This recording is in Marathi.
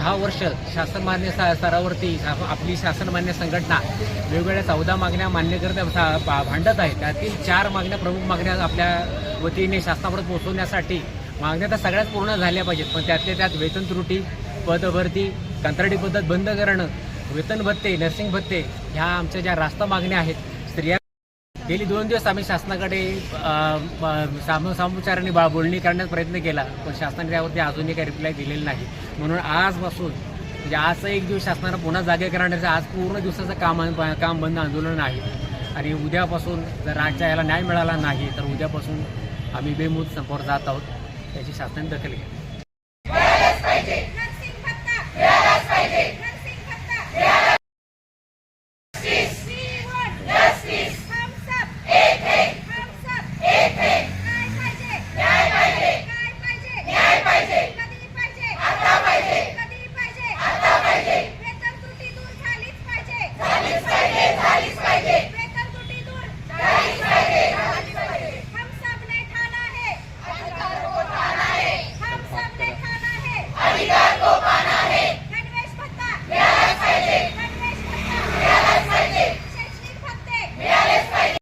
दहा वर्ष शासन मान्य स्तरावरती आपली शासन मान्य संघटना वेगवेगळ्या चौदा मागण्या मान्य करत भांडत आहे. त्यातील चार मागण्या प्रमुख मागण्या आपल्या वतीने शासनापर्यंत पोहोचवण्यासाठी मागण्या तर सगळ्याच पूर्ण झाल्या पाहिजेत. पण त्यातल्या त्यात वेतन त्रुटी पदभरती कंत्राटी पद्धत बंद करणं वेतन भत्ते नर्सिंग भत्ते ह्या आमच्या ज्या रास्ता मागण्या आहेत गेली दोन दिवस आम्ही शासनाकडे साम सामोपचाराने बा बोलणी करण्याचा प्रयत्न केला पण शासनाने त्यावरती अजूनही काही रिप्लाय दिलेला नाही. म्हणून आजपासून म्हणजे आजचा एक दिवस शासनानं पुन्हा जागे करण्याचं आज पूर्ण दिवसाचं काम काम बंद आंदोलन आहे. आणि उद्यापासून जर राज्या याला न्याय मिळाला नाही तर उद्यापासून आम्ही बेमूद संपावर जात आहोत त्याची शासनाने दखल घ्या.